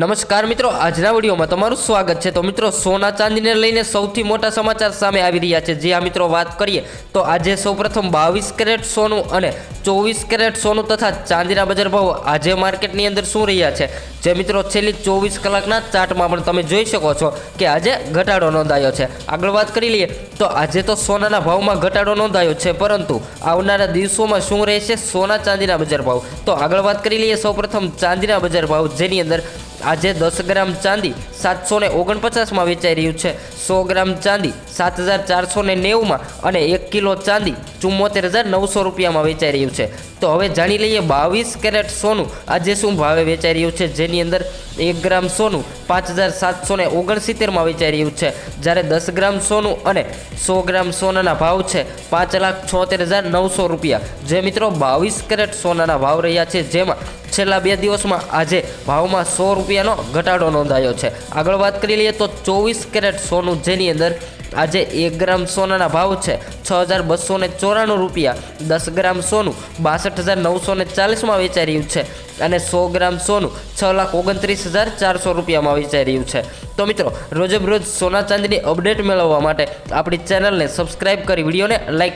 નમસ્કાર મિત્રો, આજના વિડીયોમાં તમારું સ્વાગત છે. તો મિત્રો, સોના ચાંદીને લઈને સૌથી મોટા સમાચાર સામે આવી રહ્યા છે. જે આ મિત્રો વાત કરીએ, તો આજે સૌપ્રથમ બાવીસ કેરેટ સોનું અને ચોવીસ કેરેટ સોનું તથા ચાંદીના બજાર ભાવ આજે માર્કેટની અંદર શું રહ્યા છે? જે મિત્રો, છેલ્લી ચોવીસ કલાકના ચાર્ટમાં પણ તમે જોઈ શકો છો કે આજે ઘટાડો નોંધાયો છે. આગળ વાત કરી લઈએ, તો આજે તો સોનાના ભાવમાં ઘટાડો નોંધાયો છે, પરંતુ આવનારા દિવસોમાં શું રહેશે? સોના ચાંદીના બજાર ભાવ. તો આગળ વાત કરી લઈએ સૌપ્રથમ ચાંદીના બજાર ભાવ, જેની અંદર આજે દસ ગ્રામ ચાંદી સાતસો ને ઓગણપચાસમાં વેચાઈ રહ્યું છે. સો ગ્રામ ચાંદી સાત હજાર ચારસો ને નેવુંમાં અને એક કિલો ચાંદી ચુમ્મોતેર હજાર નવસો રૂપિયામાં વેચાઈ રહ્યું છે. તો હવે જાણી લઈએ બાવીસ કેરેટ સોનું આજે શું ભાવે વેચાઈ રહ્યું છે. જેની અંદર એક ગ્રામ સોનું પાંચ હજાર સાતસો ને ઓગણસિત્તેરમાં વેચાઈ રહ્યું છે. જ્યારે દસ ગ્રામ સોનું અને સો ગ્રામ સોનાના ભાવ છે પાંચ લાખ છોતેર હજાર નવસો રૂપિયા. જે મિત્રો બાવીસ કેરેટ સોનાના ભાવ રહ્યા છે, જેમાં છેલ્લા બે દિવસમાં આજે ભાવમાં સો રૂપિયાનો ઘટાડો નોંધાયો છે. આગળ વાત કરી લઈએ તો ચોવીસ કેરેટ સોનું જેની અંદર આજે એક ગ્રામ સોનાના ભાવ છે. છ હજાર બસો ને ચોરાણું રૂપિયા, દસ ગ્રામ સોનું બાસઠ હજાર નવસો ને ચાલીસમાં વેચાઈ રહ્યું છે અને સો ગ્રામ સોનું છ લાખ ઓગણત્રીસ હજાર ચારસો રૂપિયામાં વેચાઈ રહ્યું છે. તો મિત્રો રોજબરોજ સોના ચાંદીની અપડેટ મેળવવા માટે આપણી ચેનલને સબસ્ક્રાઈબ કરી, વિડીયોને લાઇક